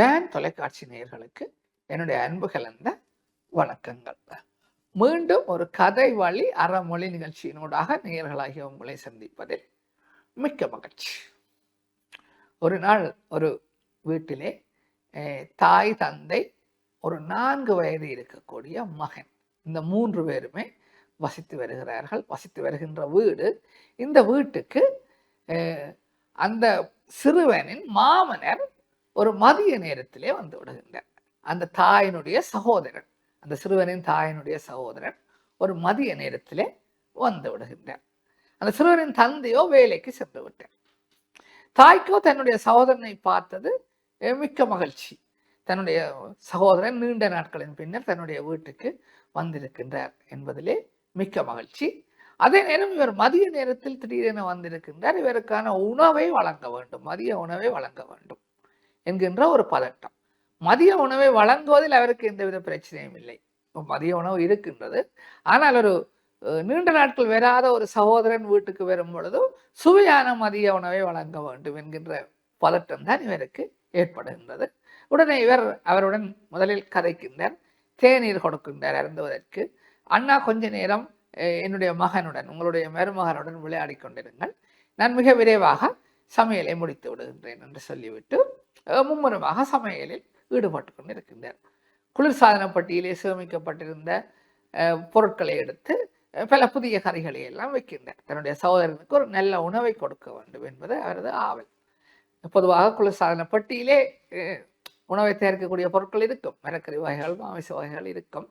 Tan தொலைக்காட்சி நேயர்களுக்கு என்னுடைய அன்பு கலந்த வணக்கங்கள். மீண்டும் ஒரு கதை வழி அறமொழி நிகழ்ச்சியினூடாக நேயர்களாகிய உங்களை சந்திப்பதில் மிக்க மகிழ்ச்சி. ஒரு நாள் ஒரு வீட்டிலே தாய் தந்தை ஒரு நான்கு வயது இருக்கக்கூடிய மகன். இந்த மூன்று பேருமே வசித்து வருகிறார்கள். வசித்து வருகின்ற வீடு இந்த வீட்டுக்கு அந்த சிறுவனின் மாமனர் ஒரு மதிய நேரத்திலே வந்து விடுகின்றார். அந்த தாயினுடைய சகோதரன் அந்த சிறுவனின் தாயினுடைய சகோதரன் ஒரு மதிய நேரத்திலே வந்து விடுகின்றார். அந்த சிறுவனின் தந்தையோ வேலைக்கு சென்று விட்டார். தாய்க்கோ தன்னுடைய சகோதரனை பார்த்தது மிக்க மகிழ்ச்சி. தன்னுடைய சகோதரன் நீண்ட நாட்களின் பின்னர் தன்னுடைய வீட்டுக்கு வந்திருக்கின்றார் என்பதிலே மிக்க மகிழ்ச்சி. அதே நேரம் இவர் மதிய நேரத்தில் திடீரென வந்திருக்கின்றார். இவருக்கான உணவை வழங்க வேண்டும் மதிய உணவை வழங்க வேண்டும். என்கின்ற ஒரு பதட்டம். மதிய உணவை வழங்குவதில் அவருக்கு எந்தவித பிரச்சனையும் இல்லை. மதிய உணவு இருக்கின்றது. ஆனால் ஒரு நீண்ட நாட்கள் வராத ஒரு சகோதரன் வீட்டுக்கு வரும் பொழுதும் சுவையான மதிய உணவை வழங்க வேண்டும் என்கின்ற பதட்டம் தான் இவருக்கு ஏற்படுகின்றது. உடனே இவர் அவருடன் முதலில் கதைக்கின்றார். தேநீர் கொடுக்கின்றார் அருந்துவதற்கு. அண்ணா கொஞ்ச நேரம் என்னுடைய மகனுடன் உங்களுடைய மருமகனுடன் விளையாடி கொண்டிருங்கள். நான் மிக விரைவாக சமையலை முடித்து விடுகின்றேன் என்று சொல்லிவிட்டு மும்முரமாக சமையலில் ஈடுபட்டு கொண்டிருக்கின்றார் குளிர்சாதன பட்டியலே சேமிக்கப்பட்டிருந்த பொருட்களை எடுத்து பல புதிய கறிகளை எல்லாம் வைக்கின்றார் தன்னுடைய சகோதரனுக்கு ஒரு நல்ல உணவை கொடுக்க வேண்டும் என்பது அவரது ஆவல். பொதுவாக குளிர்சாதன பட்டியலே உணவை தயாரிக்கக்கூடிய பொருட்கள் இருக்கும். மரக்கறி வகைகள் மாமிச வகைகள் இருக்கும்.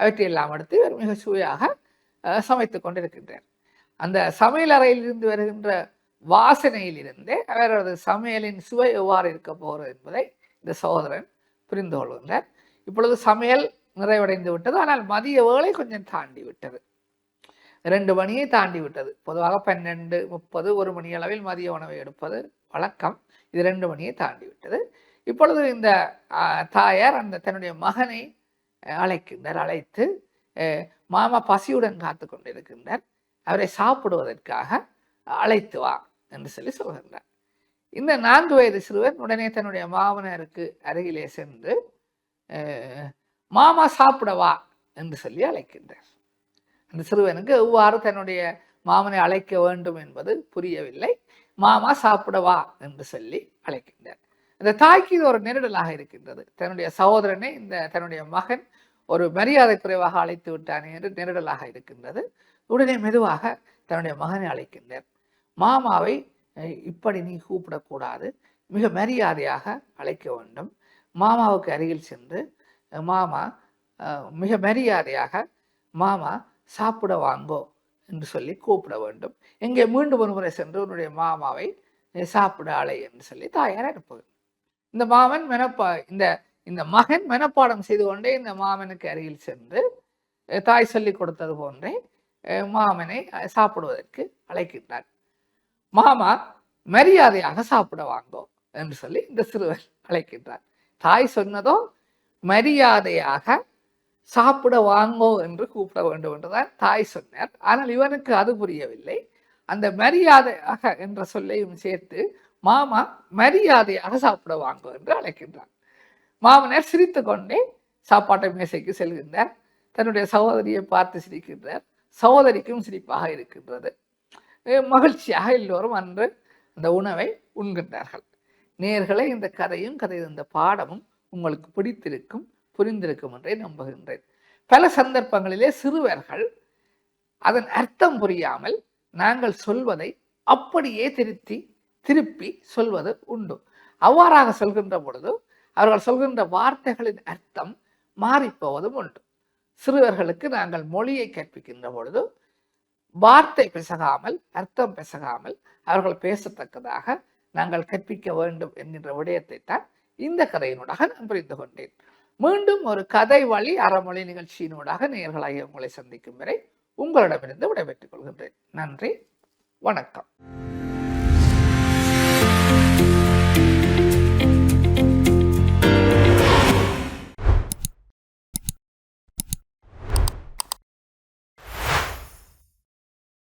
அவற்றையெல்லாம் எடுத்து இவர் மிக சுவையாக சமைத்து கொண்டிருக்கின்றார். அந்த சமையல் அறையிலிருந்து வருகின்ற வாசனையிலிருந்தே அவரது சமையலின் சுவை எவ்வாறு இருக்க போகிறது என்பதை இந்த சகோதரன் புரிந்து கொள்கின்றார். இப்பொழுது சமையல் நிறைவடைந்து விட்டது. ஆனால் மதிய வேலை கொஞ்சம் தாண்டி விட்டது. ரெண்டு மணியை தாண்டி விட்டது. பொதுவாக பன்னெண்டு முப்பது ஒரு மணி அளவில் மதிய உணவை எடுப்பது வழக்கம். இது ரெண்டு மணியை தாண்டி விட்டது. இப்பொழுது இந்த தாயார் அந்த தன்னுடைய மகனை அழைக்கின்றார். அழைத்து மாமா பசியுடன் காத்து கொண்டிருக்கின்றார். அவரை சாப்பிடுவதற்காக அழைத்து வா என்று சொல்லி சொல்கின்றார். இந்த நான்கு வயது சிறுவன் உடனே தன்னுடைய மாமனருக்கு அருகிலே சென்று மாமா சாப்பிடவா என்று சொல்லி அழைக்கின்றார். அந்த சிறுவனுக்கு எவ்வாறு தன்னுடைய மாமனை அழைக்க வேண்டும் என்பது புரியவில்லை. மாமா சாப்பிடவா என்று சொல்லி அழைக்கின்றார். அந்த தாய்க்கு இது ஒரு நெருடலாக இருக்கின்றது. தன்னுடைய சகோதரனை இந்த தன்னுடைய மகன் ஒரு மரியாதை குறைவாக அழைத்து விட்டானே என்று நெருடலாக இருக்கின்றது. உடனே மெதுவாக தன்னுடைய மகனை அழைக்கின்றார். மாமாவை இப்படி நீ கூப்பிடக்கூடாது. மிக மரியாதையாக அழைக்க வேண்டும். மாமாவுக்கு அருகில் சென்று மாமா மிக மரியாதையாக மாமா சாப்பிட வாங்கோ என்று சொல்லி கூப்பிட வேண்டும். எங்கே மீண்டும் ஒரு முறை சென்று உன்னுடைய மாமாவை சாப்பிட அலை என்று சொல்லி தாயார் அனுப்புகிறார் இந்த மாமன் மெனப்பா இந்த இந்த மகன் மனப்பாடம் செய்து கொண்டே இந்த மாமனுக்கு அருகில் சென்று தாய் சொல்லி கொடுத்தது போன்றே மாமனை சாப்பிடுவதற்கு அழைக்கின்றார். மாமா மரியாதையாக சாப்பிட வாங்கோ என்று சொல்லி இந்த சிறுவர் அழைக்கின்றார். தாய் சொன்னதோ மரியாதையாக சாப்பிட வாங்கோ என்று கூப்பிட வேண்டும் என்றுதான் தாய் சொன்னார். ஆனால் இவனுக்கு அது புரியவில்லை. அந்த மரியாதையாக என்ற சொல்லையும் சேர்த்து மாமா மரியாதையாக சாப்பிட வாங்கோ என்று அழைக்கின்றார். மாமனார் சிரித்து கொண்டே சாப்பாட்டை மேசைக்கு செல்கின்றார். தன்னுடைய சகோதரியை பார்த்து சிரிக்கின்றார். சகோதரிக்கும் சிரிப்பாக இருக்கின்றது. மகிழ்ச்சியாக எல்லோரும் அன்று அந்த உணவை உண்கின்றார்கள். நேர்களை இந்த கதையும் கதை இந்த பாடமும் உங்களுக்கு பிடித்திருக்கும் புரிந்திருக்கும் என்றே நம்புகின்றேன். பல சந்தர்ப்பங்களிலே சிறுவர்கள் அதன் அர்த்தம் புரியாமல் நாங்கள் சொல்வதை அப்படியே திருத்தி திருப்பி சொல்வது உண்டு. அவ்வாறாக சொல்கின்ற பொழுது அவர்கள் சொல்கின்ற வார்த்தைகளின் அர்த்தம் மாறிப்போவதும் உண்டு. சிறுவர்களுக்கு நாங்கள் மொழியை கற்பிக்கின்ற பொழுது வார்த்தை பிசகாமல் அர்த்தம் பிசகாமல் அவர்கள் பேசத்தக்கதாக நாங்கள் கற்பிக்க வேண்டும் என்கின்ற விடயத்தை தான் இந்த கதையினூடாக நான் புரிந்து கொண்டேன். மீண்டும் ஒரு கதை வழி அறமொழி நிகழ்ச்சியினூடாக நேர்களாகிய உங்களை சந்திக்கும் வரை உங்களிடமிருந்து விடைபெற்றுக் கொள்கின்றேன். நன்றி. வணக்கம்.